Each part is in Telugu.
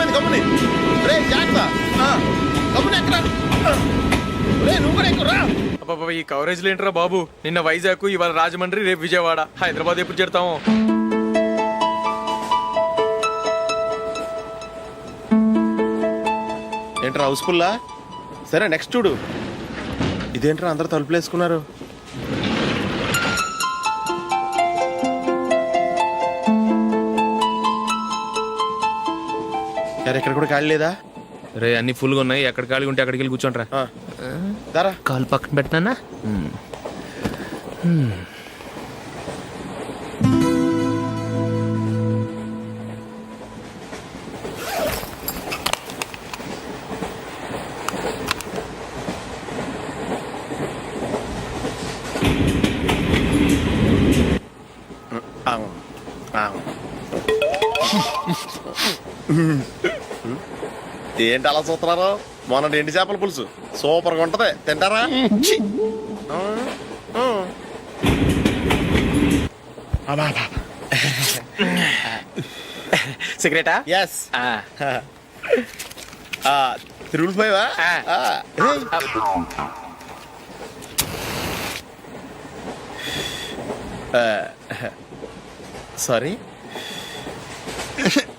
అయిపోయింది కమ్ముని రే జాగ్రత్త. ఎక్కడ? రే నువ్వు కూడా ఎక్కురా అబ్బాబా ఈ కవరేజ్ ఏంట్రా బాబు? నిన్న వైజాగ్ ఇవాళ రాజమండ్రి రేపు విజయవాడ. హైదరాబాద్ ఎప్పుడు చేరుతాము? ఏంట్రా హౌస్ఫుల్లా? సరే నెక్స్ట్ చూడు. ఇదేంట్రా అందరు తలుపులు యారు ఇక్కడ కూడా ఖాళీ లేదా? రే అన్ని ఫుల్గా ఉన్నాయి. ఎక్కడ ఖాళీ ఉంటే అక్కడికి వెళ్ళి కూర్చోండి ఆ. దారా. కాలు పక్కన పెట్టినా? ఏంటి అలా చూస్తున్నారు? మొన్న ఎండి చేపల పులుసు. సూపర్గా ఉంటది. తింటారా? ఛీ. ఆ, ఆ. అబ్బా, అబ్బా. సిగరెటా? ఎస్ తిరుగులు పోయావా? ఆ. సారీ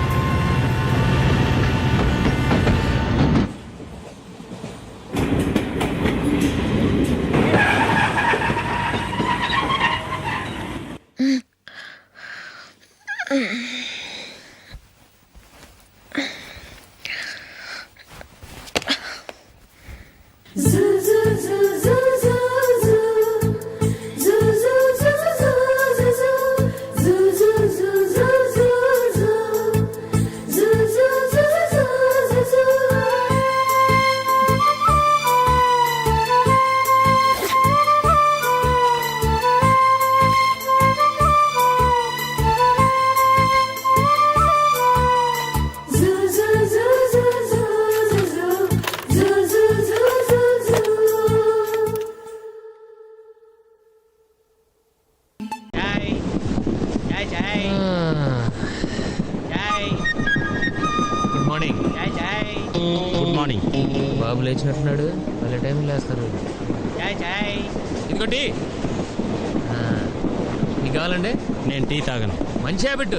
మీకు కావాలండి నేను టీ తాగను. మంచి హ్యాబిట్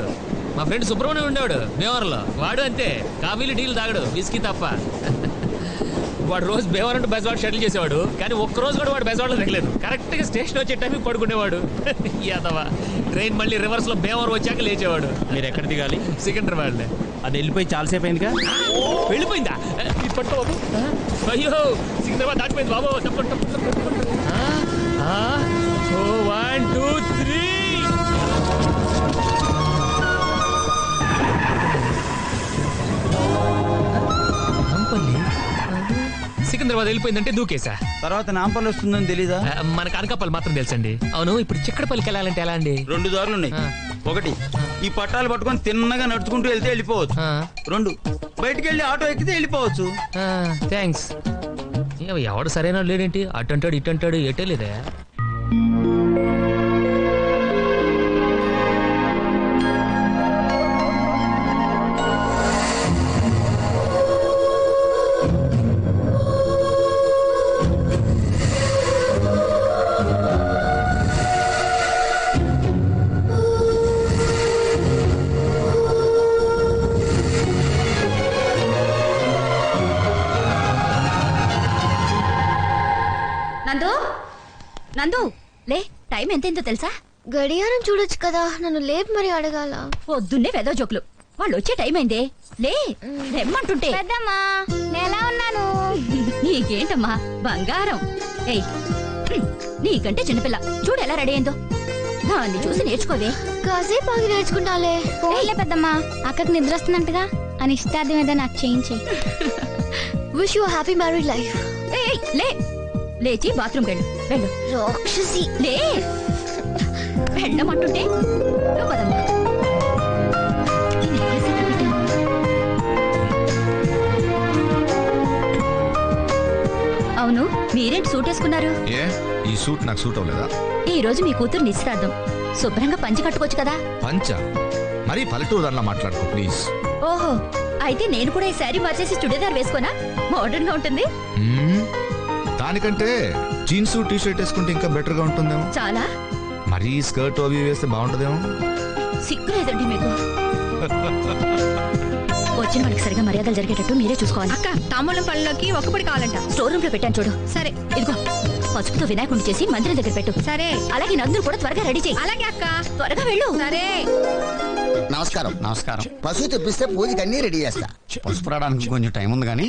మా ఫ్రెండ్ సుబ్రహ్మణ్యం ఉండేవాడు భీమవరంలో వాడు అంతే. కాఫీలు టీలు తాగడు. బిస్కీ తప్ప. వాడు రోజు భీమవరం టు బెజవాడ షటిల్ చేసేవాడు. కానీ ఒక్క రోజు కూడా వాడు బెజవాడలో దిగలేదు కరెక్ట్గా స్టేషన్ వచ్చే టైంకి పడుకునేవాడు. యాదవా. ట్రైన్ మళ్ళీ రివర్స్లో భీమవరం వచ్చాక లేచేవాడు. మీరు ఎక్కడ దిగాలి? సికింద్రాబాద్ అది వెళ్ళిపోయి చాలాసేపు అయిందిగా? వెళ్ళిపోయిందా? పట్టు బాబు. అయ్యో సికింద్రాబాద్ దాటిపోయింది బాబు. తప్పండి వన్ టూ సికింద్రాబాద్ వెళ్ళిపోయిందంటే దూకేసా తర్వాత నాంపల్లి వస్తుందని తెలీదా? మనకు అనకాపల్లి మాత్రం తెలుసండి. అవును ఇప్పుడు చిక్కడపల్లికి వెళ్ళాలంటే ఎలా అండి? రెండు దారులు ఉన్నాయి. ఒకటి ఈ పట్టాలు పట్టుకొని తిన్నగా నడుచుకుంటూ వెళ్తే వెళ్ళిపోవచ్చు. రెండు బయటికి వెళ్ళి ఆటో ఎక్కితే వెళ్ళిపోవచ్చు. థ్యాంక్స్ ఎవడు సరైన లేడేంటి? అటు అంటాడు ఇటు అంటాడు ఎటే లేదా నందు లే టైం ఎంతైందో తెలుసా? గడియారం చూడొచ్చు కదా నన్ను లేపు మరి అడగాల? పొద్దున్నే వెదో జోకులు. వాళ్ళు వచ్చే టైం అయిందే. లే రెమ్మంటుంటే. పెద్దమ్మా ఉన్నాను? నీకేంటమ్మా బంగారం. ఏయ్ నీకంటే చిన్నపిల్ల. చూడు ఎలా రెడీ అయిందో. దాన్ని చూసి నేర్చుకోవే. కాసేపు ఆగి నేర్చుకుంటాలే. పోలే పెద్దమ్మా అక్కకి నిద్ర వస్తుందంటగా అని ఇష్టార్థం ఏదో నాకు చేయించి wish you happy married life ఏయ్ లే లేచి బాత్రూమ్ వెళ్ళు. వెళ్ళు. రాక్షసి. లే. వెళ్ళమంటుంటే నువ్వు పదమ్మా? అవును మీరేంటి సూట్ వేసుకున్నారు? ఏ? ఈ సూట్ నాకు సూట్ అవ్వలేదా? ఈ రోజు మీ కూతురు నిశ్చితార్థం. శుభ్రంగా పంచి కట్టుకోవచ్చు కదా? పంచ? మరీ పల్లెటూరు దానిలా మాట్లాడుకో ప్లీజ్. ఓహో అయితే నేను కూడా ఈ శారీ మార్చేసి చుడీదార్ వేసుకోనా? మోడర్న్గా ఉంటుంది. మ్మ్. దానికంటే జీన్స్ టీ షర్ట్ వేసుకుంటే ఇంకా బెటర్గా ఉంటుందేమో. చాలా. మరీ స్కర్ట్ అవి వేస్తే బాగుంటుందేమో. సిగ్గు లేదండి మీకు. వచ్చిన వాళ్ళకి సరిగా మర్యాదలు జరిగేటట్టు మీరే చూసుకోవాలి. అక్క తాంబూలం పళ్ళలోకి ఒకప్పుడు కావాలంట. స్టోర్ రూమ్లో పెట్టాను చూడు. సరే. ఇదిగో పసుపుతో వినాయకుడిని చేసి మందిరం దగ్గర పెట్టు. సరే. అలాగే నందులు కూడా త్వరగా రెడీ చేయి. అలాగే అక్క. త్వరగా వెళ్ళు. సరే. నమస్కారం. నమస్కారం. పశువు తెప్పిస్తే పూజకి అన్ని రెడీ చేస్తా. పసుపు రావడానికి కొంచెం టైం ఉంది కానీ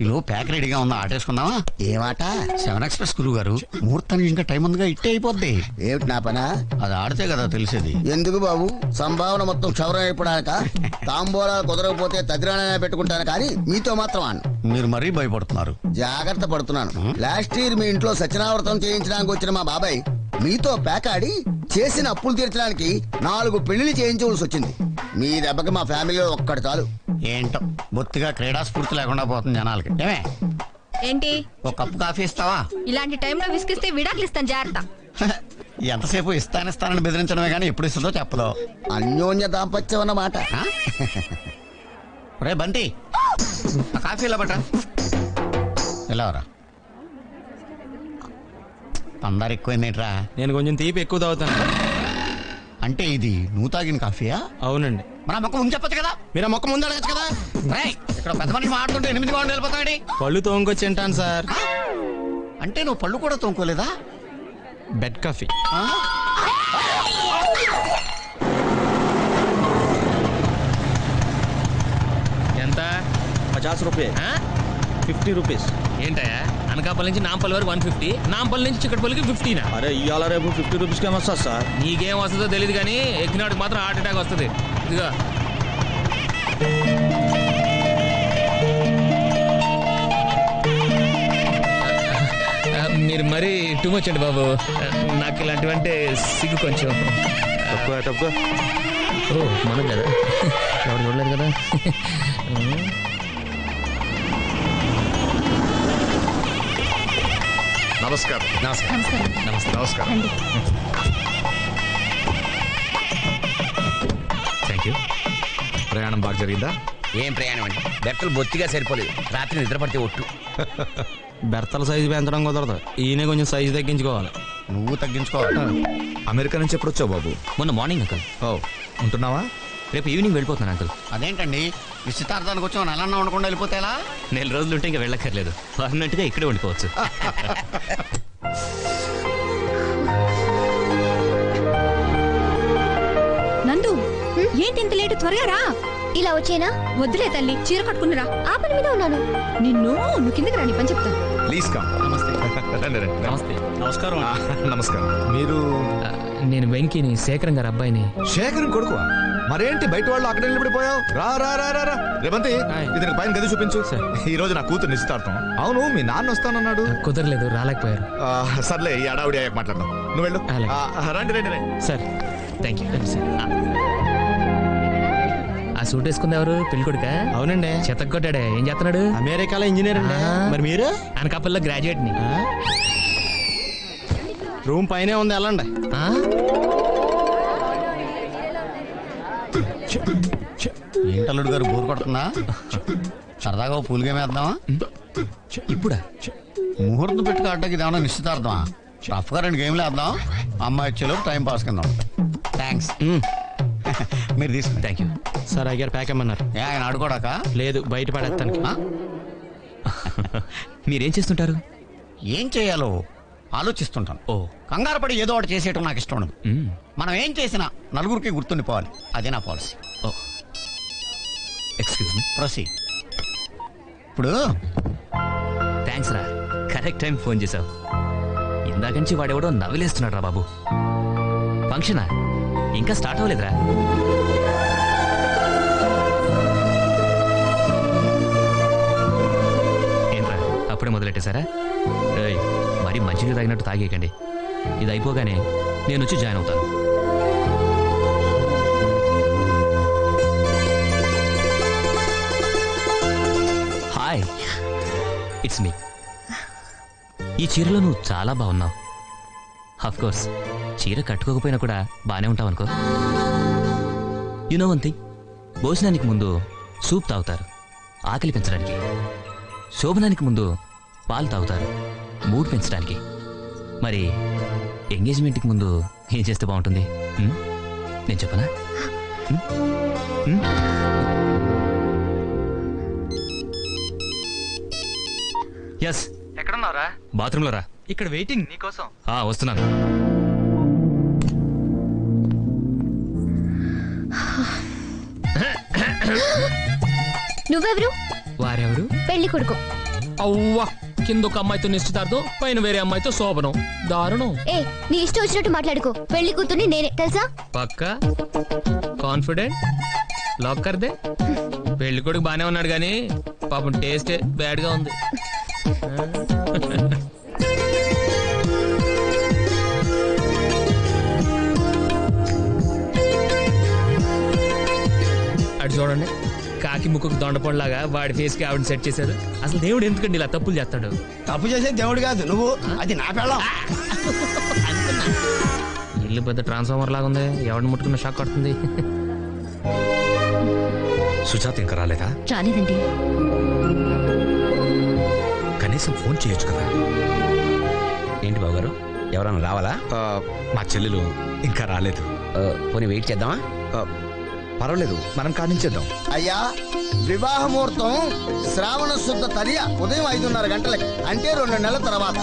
ఈలో ప్యాక్ రెడీగా ఉందా? ఆటేసుకుందామా? ఏమాట? సెవెన్ ఎక్స్ప్రెస్ గురువు గారు ముహూర్తానికి ఇంకా టైం ఉందిగా ఇట్టే అయిపోద్ది. ఏమిటి నా పనా? అది ఆడితే కదా తెలిసేది. ఎందుకు బాబు? సంభావన మొత్తం క్షవరం అయిపోడాక తాంబూలాలు కుదరకపోతే తదిరాణైనా పెట్టుకుంటాను కానీ మీతో మాత్రం మీరు మరీ భయపడుతున్నారు. జాగ్రత్త పడుతున్నాను. లాస్ట్ ఇయర్ మీ ఇంట్లో సత్యనావ్రతం చేయించడానికి వచ్చిన మా బాబాయ్ మీతో పేకాడి చేసిన అప్పులు తీర్చడానికి నాలుగు పెళ్ళిళ్ళు చేయించవలసి వచ్చింది. మీ దెబ్బకి మా ఫ్యామిలీలో ఒక్కటి చాలు. ఏంటో బొత్తిగా క్రీడా స్ఫూర్తి లేకుండా పోతుంది జనాలకి. ఏమే? ఏంటి? ఒక కప్పు కాఫీ ఇస్తావా? ఇలాంటి టైంలో విసిగిస్తే విడాకులు ఇస్తాను జాగ్రత్త. ఎంతసేపు ఇస్తానిస్తానని బెదిరించడమే కానీ ఎప్పుడు ఇస్తుందో చెప్పదు అన్యోన్య దాంపత్యం అన్నమాట? రే బంటి ఆ! కాఫీ ఇలా బట్ట ఇలా రా పందారు ఎక్కువైందేంట్రా? నేను కొంచెం తీపి ఎక్కువ తాగుతాను. అంటే ఇది నువ్వు తాగిన కాఫీయా? అవునండి. మన మొక్క ముందు చెప్పొచ్చు కదా? మీరు మొక్క ముందు అడగచ్చు కదా? రేయ్, ఇక్కడ పెద్ద మనిషి మాట్లాడుతుంటే ఎనిమిది బాగుండి వెళ్ళిపోతాడి పళ్ళు తోముకొచ్చి తింటాను సార్. అంటే నువ్వు పళ్ళు కూడా తోముకోలేదా? Bed coffee? ఎంత? పచాస్ రూపాయ? Fifty rupees. ఏంటయ్యా? అనకాపల్లి నుంచి నాంపల్లి వరకు వన్ ఫిఫ్టీ నాంపల్లి నుంచి చిక్కడపల్లికి ఫిఫ్టీనా? అరే ఇవాళ రేపు ఫిఫ్టీ రూపీస్కి ఏమొస్తా సార్. నీకేం వస్తుందో తెలియదు కానీ ఎక్కినాడికి మాత్రం హార్ట్ అటాక్ వస్తుంది. ఇదిగో. మీరు మరీ టూ మచ్ అండి బాబు. నాకు ఇలాంటివంటే సిగ్గు కొంచెం. తక్కువ తక్కువ ఓ మనం కదా. ఎవరు చూడలేదు కదా? నమస్కారం. నమస్కారం. నమస్తే నమస్కారం. రండి థ్యాంక్ యూ ప్రయాణం బాగా జరిగిందా? ఏం ప్రయాణం అండి? బెర్తలు బొత్తిగా సరిపోలేదు. రాత్రి నిద్ర పడితే ఒట్టు. బెర్తల సైజు పెంచడం కుదరదు. ఈయన కొంచెం సైజు తగ్గించుకోవాలి. నువ్వు తగ్గించుకోవాలి. అమెరికా నుంచి ఎప్పుడు వచ్చావు బాబు? మొన్న మార్నింగ్ అంకుల్. ఓ ఉంటున్నావా? రేపు ఈవినింగ్ వెళ్ళిపోతున్నాను అంకుల్ అదేంటండి? నిశ్చితార్థానికి వచ్చి నెల అన్న ఉండకుండా వెళ్ళిపోతే ఎలా? నెల రోజులు ఉంటే ఇంకా వెళ్ళక్కర్లేదు. పర్మనెంట్గా ఇక్కడే ఉండిపోవచ్చు. నందు ఏంటి ఇంత లేటు? త్వరగా రా. ఇలా వచ్చేనా? వద్దులే తల్లి చీర కట్టుకుని రా. ఆ పని మీద ఉన్నాను. నిన్ను నువ్వు కిందకి రాని పని చెప్తా ప్లీజ్ కమ్ నమస్తే. రండి రండి నమస్తే. నమస్కారం. నమస్కారం. మీరు నేను వెంకీని శేఖరం గారి అబ్బాయిని. శేఖరం కొడుకు మరేంటి బయట వాళ్ళు అక్కడ నిలబడిపోయావు? రా రా రా రా రా. రేవంతి హాయ్. ఇతని పైన గది చూపించు. ఈ రోజు నా కూతురు నిశ్చితార్థం. అవును మీ నాన్న వస్తానన్నాడు. కుదరలేదు రాలేకపోయారు. ఆ, సర్లే ఈ అడావిడి అయ్యాక మాట్లాడదాం. నువ్వు వెళ్ళు. రండి రండి రండి. Sir thank you. సార్. ఆ సూట్ వేసుకుంది ఎవరు? పెళ్ళి కొడుక అవునండి. చెత్త కొట్టాడే. ఏం చేస్తున్నాడు? అమెరికాలో ఇంజనీర్ అండి. మరి మీరు? అనకాపల్లిలో గ్రాడ్యుయేట్ని. రూమ్ పైనే ఉంది వెళ్ళండి. ఏంటల్లుడు గారు బోరు కొడుతుందా సరదాగా పూలు గేమ్ వేద్దామా ఇప్పుడా? ముహూర్తం పెట్టుకు ఆడటానికి ఇదేమన్నా నిశ్చితార్థమా? రఫ్గా రెండు గేమ్లు వేద్దాం. అమ్మాయి వచ్చేలోపు టైం పాస్ కింద థ్యాంక్స్ మీరు తీసుకుని థ్యాంక్ యూ సార్ అయ్యారు ప్యాక్ అమ్మన్నారు ఏ ఆయన ఆడుకోడాక? లేదు బయట పడేస్తాను? మీరేం చేస్తుంటారు? ఏం చేయాలో? ఆలోచిస్తుంటాను. ఓ. కంగారు పడి ఏదో ఒకటి చేసేయటం నాకు ఇష్టం ఉండదు. మనం ఏం చేసినా నలుగురికి గుర్తుండిపోవాలి. అదే నా పాలసీ. ఓ. Excuse me. ప్రొసీ ఇప్పుడు థ్యాంక్స్ రా. కరెక్ట్ టైం ఫోన్ చేసావు. ఇందాక నుంచి వాడెవడో నవ్విలేస్తున్నాడు రా బాబు. ఫంక్షనా? ఇంకా స్టార్ట్ అవ్వలేదురా. ఏంట్రా అప్పుడే మొదలెట్టేశారా? మరీ మంచిగా తగినట్టు తాగేయకండి. ఇది అయిపోగానే నేను వచ్చి జాయిన్ అవుతాను. హాయ్. It's me. ఈ చీరలో నువ్వు చాలా బాగున్నావు. ఆఫ్ కోర్స్ చీర కట్టుకోకపోయినా కూడా బాగానే ఉంటావు అనుకో. యునో వన్ థింగ్ భోజనానికి ముందు సూప్ తాగుతారు. ఆకలి పెంచడానికి. శోభనానికి ముందు పాలు తాగుతారు. మూడ్ పెంచడానికి. మరి ఎంగేజ్మెంట్కి ముందు ఏం చేస్తే బాగుంటుంది? నేను చెప్పనా? ఎస్ ఎక్కడున్నారా బాత్రూంలో రా. ఇక్కడ వెయిటింగ్ నీకోసం. ఆ, వస్తున్నాను. నువ్వెవరు? వారెవరు? పెళ్ళి కొడుకు అవ్వా. కింద ఒక అమ్మాయితో నిశ్చితార్థం పైన వేరే అమ్మాయితో శోభనం. దారుణం. ఏ నీ ఇష్టం వచ్చినట్టు మాట్లాడుకో. పెళ్ళి కూతుర్ని నేనే తెలుసా? పక్క? కాన్ఫిడెంట్? లాక్ కర్దే? పెళ్ళి కొడుకు బానే ఉన్నాడు కానీ పాపం టేస్ట్ బ్యాడ్గా ఉంది. అటు చూడండి. కాకి ముక్కుకు దొండపండులాగా వాడి ఫేస్కి ఆవిడ సెట్ చేశారు. అసలు దేవుడు ఎందుకండి ఇలా తప్పులు చేస్తాడు? తప్పు చేసే దేవుడు కాదు నువ్వు. అది నా పెళ్ళం. ఇల్లు పెద్ద ట్రాన్స్ఫార్మర్ లాగా ఉంది. ఎవరిని ముట్టుకున్న షాక్ కొడుతుంది? సుజాత ఇంకా రాలేదా? రాలేదండి. కనీసం ఫోన్ చేయొచ్చు కదా. ఏంటి బాబు గారు ఎవరన్నా రావాలా? మా చెల్లెలు ఇంకా రాలేదు. పోనీ వెయిట్ చేద్దామా? పర్వాలేదు మనం కానించేద్దాం. అయ్యా వివాహ ముహూర్తం శ్రావణ శుద్ధ తదియ ఉదయం ఐదున్నర గంటలకి అంటే రెండు నెలల తర్వాత.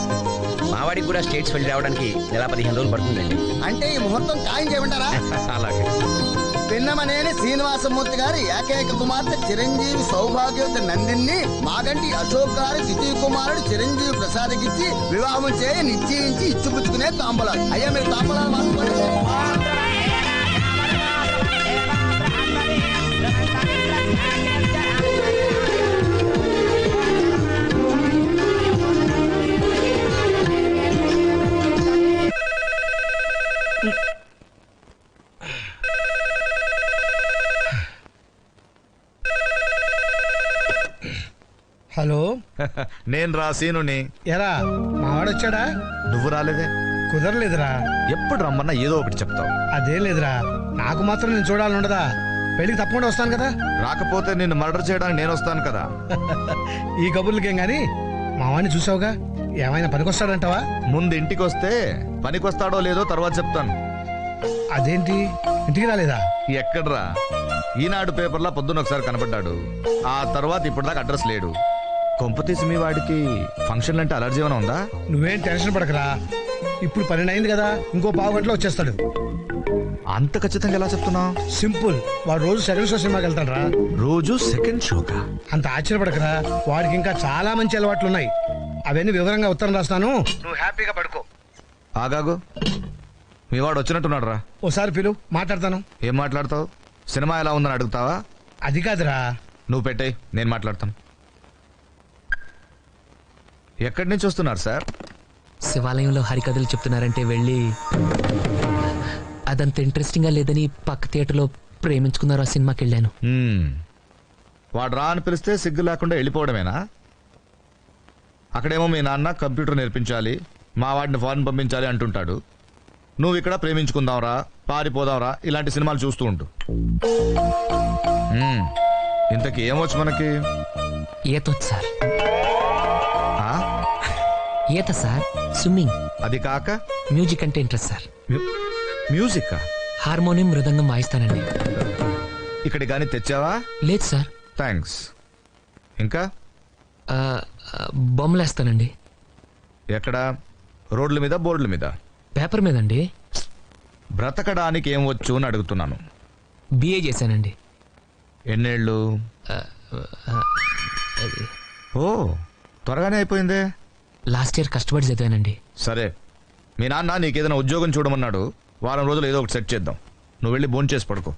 మావాడికి కూడా స్టేట్స్ వెళ్ళి రావడానికి నెల పదిహేను రోజులు పడుతుందండి. అంటే ఈ ముహూర్తం ఖాయం చేయమంటారా? అలాగే. పిన్నమనేని శ్రీనివాసమూర్తి గారి ఏకైక కుమార్తె చిరంజీవి సౌభాగ్యవతి నందిని మాగంటి అశోక్ గారి ద్వితీయ కుమారుడు చిరంజీవి ప్రసాద్కిచ్చి వివాహం చేయి నిశ్చయించి ఇచ్చిపుచ్చుకునే తాంబలాలు. అయ్యా మీరు తాంబలాలు మార్చుకోండి. హలో. నేను రా సీనుని. ఎరా మావాడొచ్చాడా? నువ్వు రాలేదే? కుదరలేదురా. ఎప్పుడు రమ్మన్నా ఏదో ఒకటి చెప్తావు. అదే లేదురా. నాకు మాత్రం నేను చూడాలని ఉండదా పెళ్ళికి తప్పకుండా వస్తాను కదా? రాకపోతే నిన్ను మర్డర్ చేయడానికి నేను వస్తాను కదా. ఈ కబుర్లకేం గాని? మా వాడిని చూసావుగా? ఏమైనా పనికొస్తాడంటావా? ముందు ఇంటికి వస్తే పనికొస్తాడో లేదో తర్వాత చెప్తాను. అదేంటి? ఇంటికి రాలేదా? ఎక్కడ్రా? ఈనాడు పేపర్లో పొద్దున్న ఒకసారి కనపడ్డాడు. ఆ తర్వాత ఇప్పటిదాకా అడ్రస్ లేడు. కొంపతీసి మీ వాడికి ఫంక్షన్ అంటే అలర్జీ ఏమైనా ఉందా? నువ్వేం టెన్షన్ పడకరా. ఇప్పుడు పన్నెండు అయింది కదా ఇంకో పావు గంటలో వచ్చేస్తాడు. అంత ఖచ్చితంగా ఎలా చెప్తున్నావు? సింపుల్. వాడు రోజు సెకండ్ షో సినిమాకి వెళ్తాడు రా రోజు సెకండ్ షోకా? అంత ఆశ్చర్యపడకరా. వాడికి ఇంకా చాలా మంచి అలవాట్లు ఉన్నాయి అవన్నీ వివరంగా ఉత్తరం రాస్తాను. నువ్వు హ్యాపీగా పడుకో. ఆగాగు. మీ వాడు వచ్చినట్టున్నాడు రా ఓసారి పిలు మాట్లాడతాను. ఏం మాట్లాడతావు? సినిమా ఎలా ఉందని అడుగుతావా? అది కాదురా. నువ్వు పెట్టేయ్ నేను మాట్లాడతాను. ఎక్కడి నుంచి వస్తున్నారు సార్ శివాలయంలో హరికథలు చెప్తున్నారంటే వెళ్ళి అదంత ఇంట్రెస్టింగ్గా లేదని పక్క థియేటర్లో ప్రేమించుకున్నారు ఆ సినిమాకి వెళ్ళాను. వాడు రా అని పిలిస్తే సిగ్గు లేకుండా వెళ్ళిపోవడమేనా అక్కడేమో మీ నాన్న కంప్యూటర్ నేర్పించాలి మా వాడిని ఫారెన్ పంపించాలి అంటుంటాడు నువ్వు ఇక్కడ ప్రేమించుకుందాంరా పారిపోదాంరా ఇలాంటి సినిమాలు చూస్తూ ఉంటు. ఇంతకీ ఏమొచ్చు మనకి ఈతొచ్చు సార్? ఈత సార్? స్విమ్మింగ్ అది కాక? మ్యూజిక్ అంటే ఇంట్రెస్ట్ సార్. మ్యూ- మ్యూజిక్? హార్మోనియం మృదంగం వాయిస్తానండి. ఇక్కడ కానీ తెచ్చావా? లేదు సార్. థ్యాంక్స్ ఇంకా? బొమ్మలేస్తానండి. ఎక్కడ? రోడ్ల మీద బోర్డుల మీద? పేపర్ మీదండి. బ్రతకడానికి ఏం వచ్చు అని అడుగుతున్నాను. బిఏ చేశానండి. ఎన్నేళ్ళు? ఓ త్వరగానే అయిపోయిందే. లాస్ట్ ఇయర్ కష్టపడి చదివానండి. సరే. మీ నాన్న నీకేదైనా ఉద్యోగం చూడమన్నాడు వారం రోజులు ఏదో ఒకటి సెట్ చేద్దాం. నువ్వు వెళ్ళి భోంచేసి చేసి పడుకో.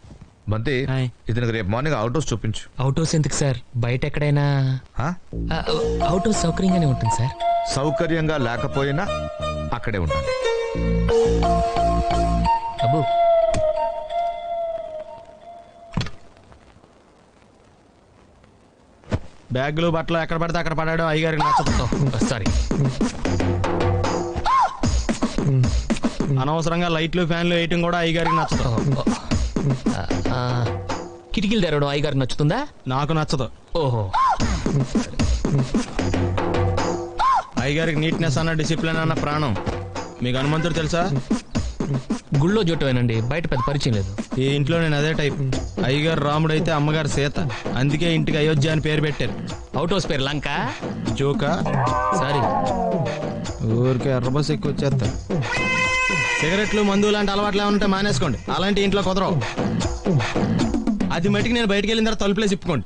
బంతి హాయ్. ఇతనికి రేపు మార్నింగ్ అవుట్ హౌస్ చూపించు. అవుట్ హౌస్ ఎందుకు సార్? బయట ఎక్కడైనా? ఆ? ఆ, అవుట్ హౌస్ సౌకర్యంగానే ఉంటుంది సార్. సౌకర్యంగా లేకపోయినా అక్కడే ఉండాలి. అబ్బు. బ్యాగులు బట్టలు ఎక్కడ పడితే అక్కడ పడాడు. అయ్యగారికి నచ్చదు సారీ అనవసరంగా లైట్లు ఫ్యాన్లు వేయటం కూడా అయ్యగారికి నచ్చదు. కిటికీలు తెరవడం అయ్యగారికి నచ్చుతుందా? నాకు నచ్చదు. ఓహో. అయ్యగారికి నీట్నెస్ అన్న డిసిప్లిన్ అన్న ప్రాణం. మీకు హనుమంతుడు తెలుసా? గుళ్ళో జోటమేనండి. బయట పెద్ద పరిచయం లేదు. ఈ ఇంట్లో నేను అదే టైప్. అయ్యగారు రాముడు అయితే అమ్మగారు సీత. అందుకే ఇంటికి అయోధ్య అని పేరు పెట్టారు. అవుట్ హౌస్ పేరు లంక? జోకా? సారీ. ఊరికే ఎర్ర బస్ ఎక్కువ వచ్చేస్తారు సిగరెట్లు మందు లాంటి అలవాట్లు ఏమైనా ఉంటే మానేసుకోండి. అలాంటి ఇంట్లో కుదరవు. అది మటుకు నేను బయటికి వెళ్ళిన తర్వాత తలుపులేసి ఇప్పుకోండి.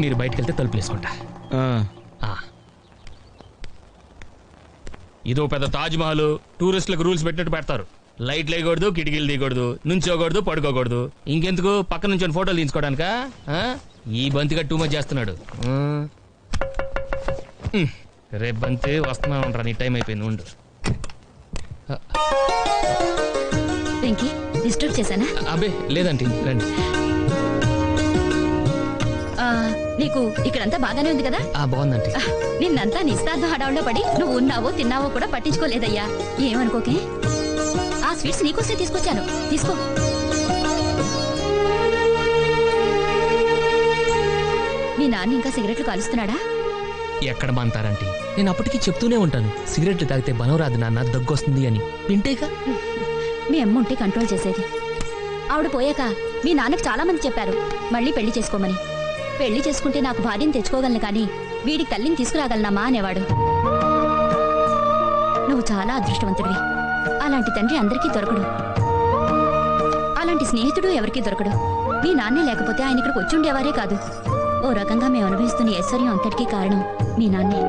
మీరు బయటకు వెళ్తే తలుపులు వేసుకుంటా ఆ. ఇదో పెద్ద తాజ్ మహల్ టూరిస్టులకు రూల్స్ పెట్టినట్టు పెడతారు. లైట్లు వేయకూడదు కిటికీలు తీయకూడదు నుంచోకూడదు పడుకోకూడదు. ఇంకెందుకు? పక్క నుంచి ఫోటోలు తీసుకోవడానికా? ఈ బంతిగా టూ మచ్ చేస్తున్నాడు. రేపు బంతి వస్తున్నా ఉండరా నీ టైం అయిపోయింది ఉండు. డిస్టర్బ్ చేశానా? అబే లేదండి రండి. నీకు ఇక్కడంతా బాగానే ఉంది కదా? ఆ బాగుందండి. నిన్నంతా నిస్తార్థ హడావుల్లో పడి నువ్వు ఉన్నావో తిన్నావో కూడా పట్టించుకోలేదయ్యా. ఏమనుకోకే? ఆ స్వీట్స్ నీకోసమే తీసుకొచ్చాను. తీసుకో. మీ నాన్న ఇంకా సిగరెట్లు కాలుస్తున్నాడా? ఎక్కడ మాంతారంటే నేను అప్పటికి చెప్తూనే ఉంటాను. సిగరెట్లు తాగితే బలం రాదు నాన్న దగ్గొస్తుంది అని. వింటేగా? మీ అమ్మ ఉంటే కంట్రోల్ చేసేది. ఆవిడ పోయాక మీ నాన్నకి చాలా మంది చెప్పారు. మళ్ళీ పెళ్ళి చేసుకోమని. పెళ్ళి చేసుకుంటే నాకు భార్యను తెచ్చుకోగలను కానీ వీడికి తల్లిని తీసుకురాగలనమ్మా అనేవాడు. నువ్వు చాలా అదృష్టవంతుడివి. అలాంటి తండ్రి అందరికీ దొరకడు. అలాంటి స్నేహితుడు ఎవరికీ దొరకడు. మీ నాన్నే లేకపోతే ఆయన ఇక్కడికి వచ్చి ఉండేవారే కాదు. ఓ రకంగా మేము అనుభవిస్తున్న ఐశ్వర్యం అంతటికీ కారణం మీ నాన్నే.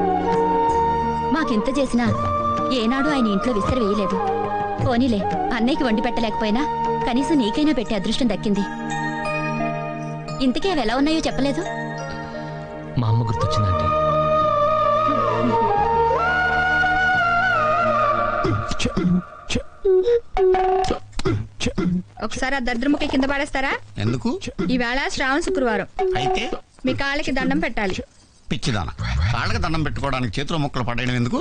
మాకెంత చేసినా ఏనాడు ఆయన ఇంట్లో విస్తర వేయలేదు. పోనీలే అన్నయ్యకి వండి పెట్టలేకపోయినా కనీసం నీకైనా పెట్టే అదృష్టం దక్కింది. ఇంతకీ అవి ఎలా ఉన్నాయో చెప్పలేదు? మా అమ్మ గుర్తొచ్చిందండి. ఒకసారి ఆ దరిద్రముఖ కింద పడేస్తారా? ఎందుకు? ఈవేళ శ్రావణ శుక్రవారం. అయితే? మీ కాళ్ళకి దండం పెట్టాలి. పిచ్చిదాన కాళ్ళకి దండం పెట్టుకోవడానికి చేతిలో మొక్కలు పడేయడం ఎందుకు?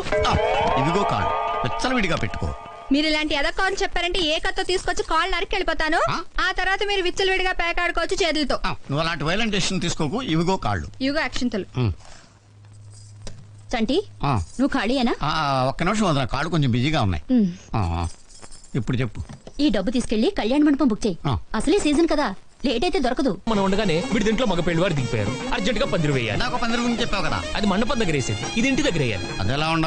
ఇదిగో కాళ్ళు. విచ్చలవిడిగా పెట్టుకో. మీరు ఇలాంటి ఎదకాలు చెప్పారంటే ఏ కత్తో తీసుకొచ్చి కాళ్ళు నరికి వెళ్ళిపోతాను ఆ? తర్వాత మీరు విచ్చలవిడిగా పేకాడుకోవచ్చు చేతులతో. నువ్వు అలాంటి వైలెంట్ డెసిషన్ తీసుకోకు ఇవిగో కాళ్ళు. ఇవిగో అక్షింతలు ఉమ్. చంటి నువ్వు ఖాళీయేనా? ఒక్క నిమిషం వదిన కాళ్ళు కొంచెం బిజీగా ఉన్నాయి. ఇప్పుడు చెప్పు. ఈ డబ్బు తీసుకెళ్ళి కళ్యాణ మండపం బుక్ చేయి. అసలే సీజన్ కదా. లేట్ అయితే దొరకదు. మనం ఉండగానే వీడి దీంట్లో మగ పెళ్ళి వారు దిగిపోయారు అర్జెంట్గా పందిరి వేయాలి. నాకు పందిరి గురించి చెప్పావు కదా. అది మండపం దగ్గర వేసేది. ఇది ఇంటి దగ్గర వేయాలి. అది ఎలా